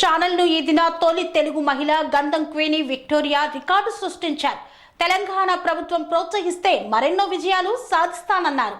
ఛానల్ను ఈదిన తొలి తెలుగు మహిళ గంధం క్వీని విక్టోరియా రికార్డు సృష్టించారు. తెలంగాణ ప్రభుత్వం ప్రోత్సహిస్తే మరెన్నో విజయాలు సాధిస్తానన్నారు.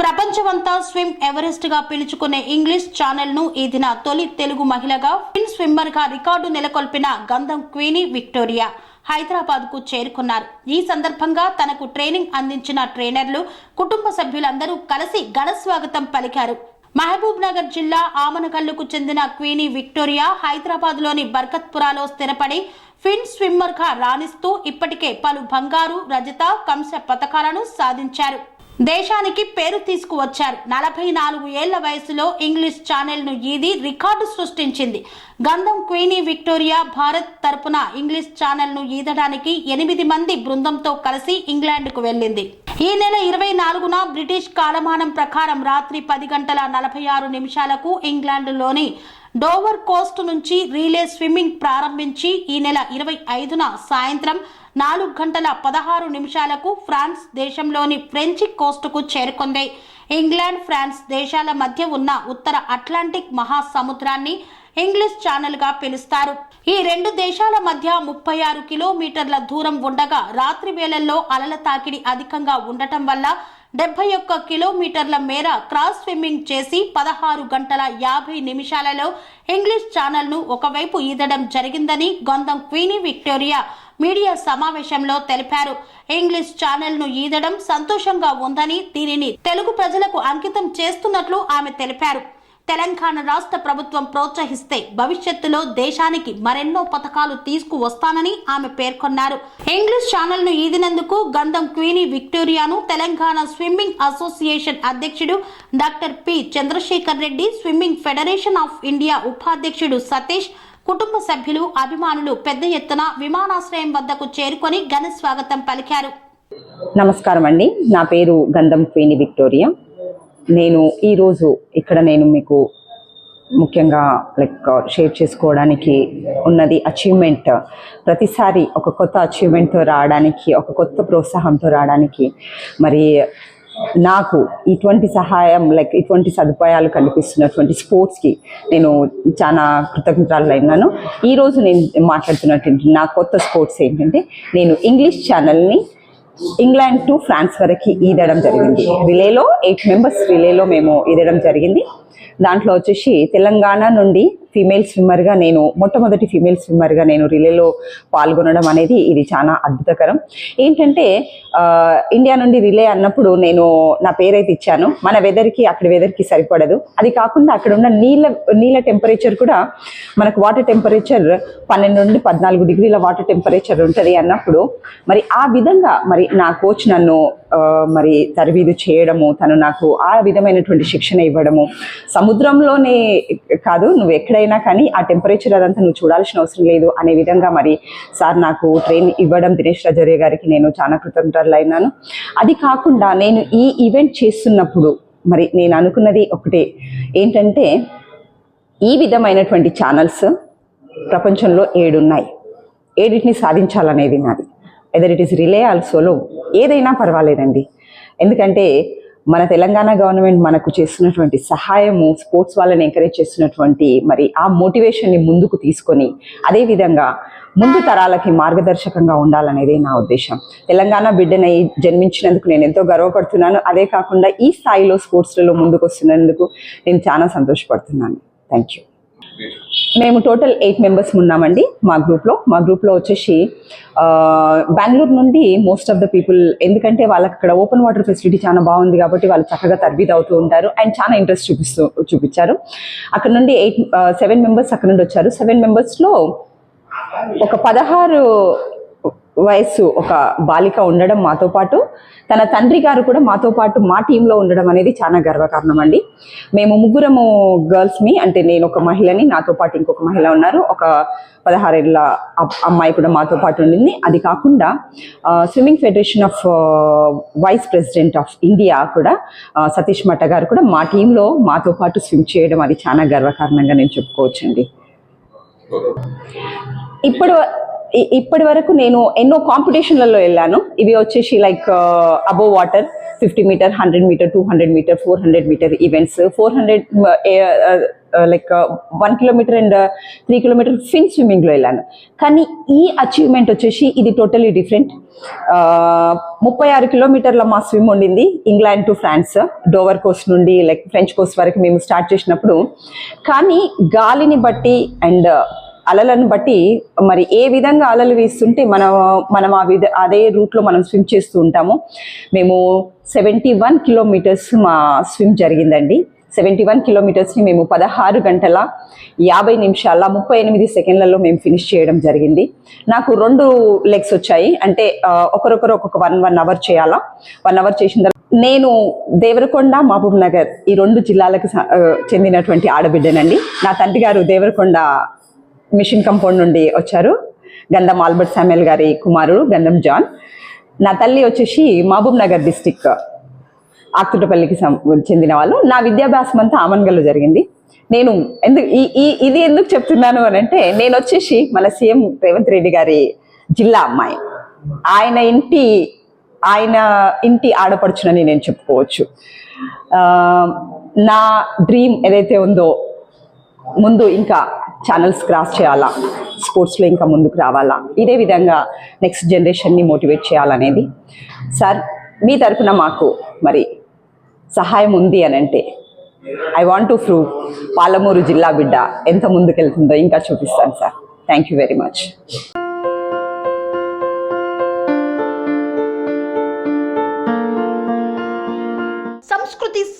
ప్రపంచమంతా స్విమ్ ఎవరెస్ట్గా పిలుచుకునే ఇంగ్లీష్ ఛానల్ను ఈ దిన తొలి తెలుగు మహిళగా ఫిన్ స్విమ్మర్గా రికార్డు నెలకొల్పిన గంధం క్వీనీ విక్టోరియా హైదరాబాద్కు చేరుకున్నారు. ఈ సందర్భంగా తనకు ట్రైనింగ్ అందించిన ట్రైనర్లు కుటుంబ సభ్యులందరూ కలిసి ఘన స్వాగతం పలికారు. మహబూబ్ నగర్ జిల్లా ఆమనకల్లుకు చెందిన క్వీనీ విక్టోరియా హైదరాబాద్లోని బర్కత్పురాలో స్థిరపడి ఫిన్ స్విమ్మర్గా రాణిస్తూ ఇప్పటికే పలు బంగారు రజత కంస పథకాలను సాధించారు. దేశానికి పేరు తీసుకువచ్చారు. నలభై నాలుగు ఏళ్ళ వయసులో ఇంగ్లీష్ ఛానల్ను ఈది రికార్డు సృష్టించింది. గంధం క్వీనీ విక్టోరియా భారత్ తరపున ఇంగ్లీష్ ఛానెల్ను ఈదడానికి ఎనిమిది మంది బృందంతో కలిసి ఇంగ్లాండ్కు వెళ్ళింది. ఈ నెల ఇరవై నాలుగున బ్రిటిష్ కాలమానం ప్రకారం రాత్రి పది గంటల నలభై ఆరు నిమిషాలకు ఇంగ్లాండ్లోని డోవర్ కోస్ట్ నుంచి రీలే స్విమ్మింగ్ ప్రారంభించి ఈ నెల ఇరవై ఐదున సాయంత్రం నాలుగు గంటల పదహారు నిమిషాలకు ఫ్రాన్స్ దేశంలోని ఫ్రెంచి కోస్టుకు చేరుకుంది. ఇంగ్లాండ్ ఫ్రాన్స్ దేశాల మధ్య ఉన్న ఉత్తర అట్లాంటిక్ మహాసముద్రాన్ని ఇంగ్లీష్ ఛానల్గా పిలుస్తారు. ఈ రెండు దేశాల మధ్య ముప్పై ఆరు కిలోమీటర్ల దూరం ఉండగా రాత్రి వేళల్లో అలల తాకిడి అధికంగా ఉండటం వల్ల డెబ్బై ఒక్క కిలోమీటర్ల మేర క్రాస్ స్విమ్మింగ్ చేసి పదహారు గంటల యాభై నిమిషాలలో ఇంగ్లీష్ ఛానల్ను ఒకవైపు ఈదడం జరిగిందని గొంతం క్వీనీ విక్టోరియా మీడియా సమావేశంలో తెలిపారు. ఇంగ్లీష్ ఛానల్ను ఈదడం సంతోషంగా ఉందని దీనిని తెలుగు ప్రజలకు అంకితం చేస్తున్నట్లు ఆమె తెలిపారు. తెలంగాణ రాష్ట్ర ప్రభుత్వం ప్రోత్సహిస్తే భవిష్యత్తులో దేశానికి మరెన్నో పథకాలు తీసుకువస్తానని ఆమె పేర్కొన్నారు. ఇంగ్లీష్ ఛానల్ను ఈదినందుకు గంధం క్వీనీ విక్టోరియాను తెలంగాణ స్విమ్మింగ్ అసోసియేషన్ అధ్యక్షుడు doctor P. Chandrashekar Reddy swimming federation of India ఉపాధ్యక్షుడు సతీష్ కుటుంబ సభ్యులు అభిమానులు పెద్ద ఎత్తున విమానాశ్రయం వద్దకు చేరుకొని ఘన స్వాగతం పలికారు. నమస్కారం అండి నా పేరు గంధం క్వీని విక్టోరియా. నేను ఈరోజు ఇక్కడ నేను మీకు ముఖ్యంగా లైక్ షేర్ చేసుకోవడానికి ఉన్నది అచీవ్మెంట్ ప్రతిసారి ఒక కొత్త అచీవ్మెంట్తో రావడానికి ఒక కొత్త ప్రోత్సాహంతో రావడానికి మరి నాకు ఇటువంటి సహాయం లైక్ ఇటువంటి సదుపాయాలు కల్పిస్తున్నటువంటి స్పోర్ట్స్కి నేను చాలా కృతజ్ఞతలైనాను ఈరోజు నేను మాట్లాడుతున్నటువంటి నా కొత్త స్పోర్ట్స్ ఏంటంటే నేను ఇంగ్లీష్ ఛానల్ని ఇంగ్లాండ్ టు ఫ్రాన్స్ వరకు ఈదడం జరిగింది. రిలేలో ఎయిట్ మెంబర్స్ రిలేలో మేము ఈదడం జరిగింది. దాంట్లో వచ్చేసి తెలంగాణ నుండి ఫీమేల్ స్విమ్మర్గా నేను మొట్టమొదటి ఫీమేల్ స్విమ్మర్గా నేను రిలేలో పాల్గొనడం అనేది ఇది చాలా అద్భుతకరం. ఏంటంటే ఇండియా నుండి రిలే అన్నప్పుడు నేను నా పేరైతే ఇచ్చాను. మన వెదర్కి అక్కడ వెదర్కి సరిపడదు. అది కాకుండా అక్కడ ఉన్న నీళ్ళ నీళ్ళ టెంపరేచర్ కూడా మనకు వాటర్ టెంపరేచర్ పన్నెండు నుండి పద్నాలుగు డిగ్రీల వాటర్ టెంపరేచర్ ఉంటుంది అన్నప్పుడు మరి ఆ విధంగా మరి నా కోచ్ నన్ను మరి తరబీదు చేయడము తను నాకు ఆ విధమైనటువంటి శిక్షణ ఇవ్వడము సముద్రంలోనే కాదు నువ్వు ఎక్కడైనా కానీ ఆ టెంపరేచర్ అదంతా నువ్వు చూడాల్సిన అవసరం లేదు అనే విధంగా మరి సార్ నాకు ట్రైన్ ఇవ్వడం దినేష్ రాజరే గారికి నేను చాలా కృతజ్ఞతలు అయినాను అది కాకుండా నేను ఈ ఈవెంట్ చేస్తున్నప్పుడు మరి నేను అనుకున్నది ఒకటే ఏంటంటే ఈ విధమైనటువంటి ఛానల్స్ ప్రపంచంలో ఏడున్నాయి. ఏడిటిని సాధించాలనేది నాది. ఎదర్ ఇట్ ఈస్ రిలే ఆల్సోలో ఏదైనా పర్వాలేదండి. ఎందుకంటే మన తెలంగాణ గవర్నమెంట్ మనకు చేస్తున్నటువంటి సహాయము స్పోర్ట్స్ వాళ్ళని ఎంకరేజ్ చేస్తున్నటువంటి మరి ఆ మోటివేషన్ని ముందుకు తీసుకొని అదేవిధంగా ముందు తరాలకి మార్గదర్శకంగా ఉండాలనేది నా ఉద్దేశం. తెలంగాణ బిడ్డనై జన్మించినందుకు నేను ఎంతో గర్వపడుతున్నాను. అదే కాకుండా ఈ స్థాయిలో స్పోర్ట్స్లలో ముందుకు వస్తున్నందుకు నేను చాలా సంతోషపడుతున్నాను. థ్యాంక్ యూ మేము టోటల్ ఎయిట్ మెంబర్స్ ఉన్నామండి మా గ్రూప్లో మా గ్రూప్లో వచ్చేసి బెంగళూరు నుండి మోస్ట్ ఆఫ్ ద పీపుల్ ఎందుకంటే వాళ్ళకి అక్కడ ఓపెన్ వాటర్ ఫెసిలిటీ చాలా బాగుంది కాబట్టి వాళ్ళు చక్కగా తర్బీద్ అవుతూ ఉంటారు అండ్ చాలా ఇంట్రెస్ట్ చూపిస్తూ చూపించారు. అక్కడ నుండి ఎయిట్ సెవెన్ మెంబర్స్ అక్కడ నుండి వచ్చారు. సెవెన్ మెంబర్స్లో ఒక పదహారు వయస్సు ఒక బాలిక ఉండడం మాతో పాటు తన తండ్రి గారు కూడా మాతో పాటు మా టీంలో ఉండడం అనేది చాలా గర్వకారణం అండి మేము ముగ్గురము గర్ల్స్ని అంటే నేను ఒక మహిళని నాతో పాటు ఇంకొక మహిళ ఉన్నారు. ఒక పదహారేళ్ళ అమ్మాయి కూడా మాతో పాటు ఉండింది. అది కాకుండా swimming federation of vice president of India కూడా సతీష్ మట్ట గారు కూడా మా టీంలో మాతో పాటు స్విమ్ చేయడం అది చాలా గర్వకారణంగా నేను చెప్పుకోవచ్చండి. ఇప్పుడు ఇప్పటి వరకు నేను ఎన్నో కాంపిటీషన్లలో వెళ్ళాను. ఇవి వచ్చేసి like above water fifty metre hundred metre two hundred metre four hundred metre events four hundred like one kilometre and three kilometre fin స్విమ్మింగ్లో వెళ్ళాను. కానీ ఈ అచీవ్మెంట్ వచ్చేసి ఇది టోటలీ డిఫరెంట్ ముప్పై ఆరు కిలోమీటర్ల మా స్విమ్ ఉండింది England to France Dover coast నుండి లైక్ ఫ్రెంచ్ కోస్ట్ వరకు మేము స్టార్ట్ చేసినప్పుడు. కానీ గాలిని బట్టి అండ్ అలలను బట్టి మరి ఏ విధంగా అలలు వీస్తుంటే మనం మనం ఆ విధ అదే రూట్లో మనం స్విమ్ చేస్తూ ఉంటాము. మేము సెవెంటీ వన్ కిలోమీటర్స్ మా స్విమ్ జరిగిందండి. సెవెంటీ వన్ కిలోమీటర్స్ని మేము పదహారు గంటల యాభై నిమిషాల ముప్పై ఎనిమిది సెకండ్లలో మేము ఫినిష్ చేయడం జరిగింది. నాకు రెండు లెగ్స్ వచ్చాయి. అంటే ఒకరొకరు ఒక్కొక్క వన్ వన్ అవర్ చేయాలా? వన్ అవర్ చేసిన తర్వాత నేను దేవరకొండ మహబూబ్ నగర్ ఈ రెండు జిల్లాలకు చెందినటువంటి ఆడబిడ్డనండి. నా తండ్రి గారు దేవరకొండ మిషన్ కంపౌండ్ నుండి వచ్చారు గంధం ఆల్బర్ట్ శామ్యుల్ గారి కుమారుడు గంధం జాన్. నా తల్లి వచ్చేసి మహబూబ్ నగర్ డిస్టిక్ ఆకుతుటపల్లికి చెందిన వాళ్ళు. నా విద్యాభ్యాసం అంతా ఆమన్గల్లో జరిగింది. నేను ఎందుకు ఈ ఇది ఎందుకు చెప్తున్నాను అని అంటే నేను వచ్చేసి మన సీఎం రేవంత్ రెడ్డి గారి జిల్లా అమ్మాయి. ఆయన ఇంటి ఆయన ఇంటి ఆడపడుచునని నేను చెప్పుకోవచ్చు. నా డ్రీమ్ ఏదైతే ఉందో ముందు ఇంకా ఛానల్స్ క్రాస్ చేయాలా? స్పోర్ట్స్లో ఇంకా ముందుకు రావాలా? ఇదే విధంగా నెక్స్ట్ జనరేషన్ని మోటివేట్ చేయాలనేది. సార్ మీ తరపున మాకు మరి సహాయం ఉంది అని అంటే I want to prove Palamuru జిల్లా బిడ్డ ఎంత ముందుకెళ్తుందో ఇంకా చూపిస్తాను sir thank you very much